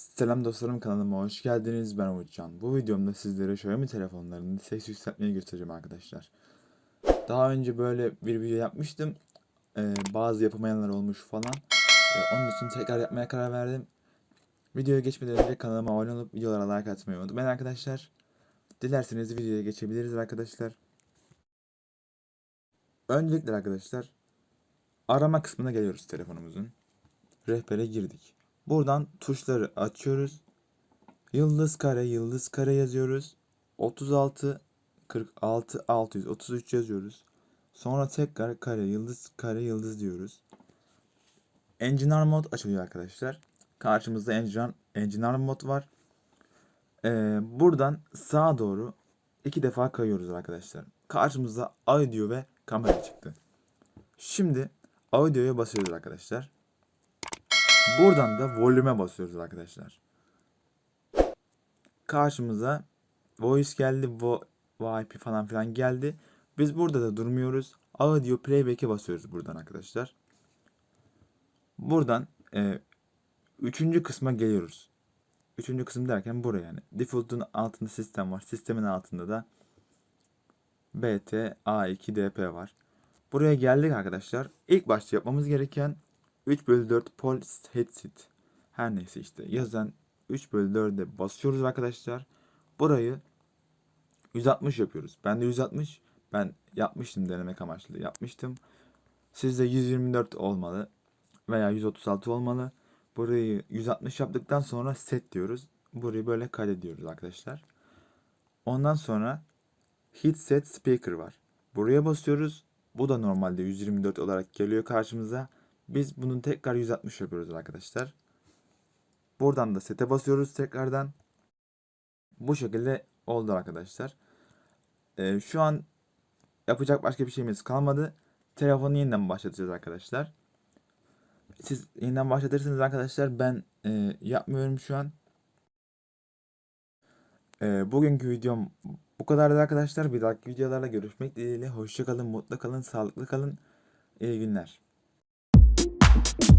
Selam dostlarım kanalıma hoş geldiniz. Ben Umutcan. Bu videomda sizlere Xiaomi telefonlarının ses yükseltmeyi göstereceğim arkadaşlar. Daha önce böyle bir video yapmıştım. Ee, bazı yapamayanlar olmuş falan. Ee, onun için tekrar yapmaya karar verdim. Videoya geçmeden önce kanalıma abone olup videolara like atmayı unutmayın arkadaşlar. Dilerseniz videoya geçebiliriz arkadaşlar. Öncelikle arkadaşlar arama kısmına geliyoruz telefonumuzun. Rehbere girdik. Buradan tuşları açıyoruz. Yıldız kare yıldız kare yazıyoruz. 36 46 633 yazıyoruz. Sonra tekrar kare yıldız kare yıldız diyoruz. Engineer mod açılıyor arkadaşlar. Karşımızda Engineer, Engineer mod var. Ee, buradan sağa doğru iki defa kayıyoruz arkadaşlar. Karşımızda audio ve kamera çıktı. Şimdi audio'ya basıyoruz arkadaşlar. Buradan da volüme basıyoruz arkadaşlar. Karşımıza voice geldi, vo VIP falan filan geldi. Biz burada da durmuyoruz. Audio playback'e basıyoruz buradan arkadaşlar. Buradan e, üçüncü kısma geliyoruz. Üçüncü kısım derken buraya yani. Default'un altında sistem var. Sistemin altında da BT A2 DP var. Buraya geldik arkadaşlar. İlk başta yapmamız gereken 3 bölü 4 pol headset. Her neyse işte yazan 3 bölü 4'e basıyoruz arkadaşlar. Burayı 160 yapıyoruz. Ben de 160. Ben yapmıştım denemek amaçlı yapmıştım. Sizde 124 olmalı veya 136 olmalı. Burayı 160 yaptıktan sonra set diyoruz. Burayı böyle kaydediyoruz arkadaşlar. Ondan sonra hit set speaker var. Buraya basıyoruz. Bu da normalde 124 olarak geliyor karşımıza. Biz bunu tekrar 160 yapıyoruz arkadaşlar. Buradan da sete basıyoruz tekrardan. Bu şekilde oldu arkadaşlar. Ee, şu an yapacak başka bir şeyimiz kalmadı. Telefonu yeniden başlatacağız arkadaşlar. Siz yeniden başlatırsınız arkadaşlar. Ben e, yapmıyorum şu an. E, bugünkü videom bu kadardı arkadaşlar. Bir dahaki videolarla görüşmek dileğiyle. Hoşça kalın, mutlu kalın, sağlıklı kalın. İyi günler. Bye.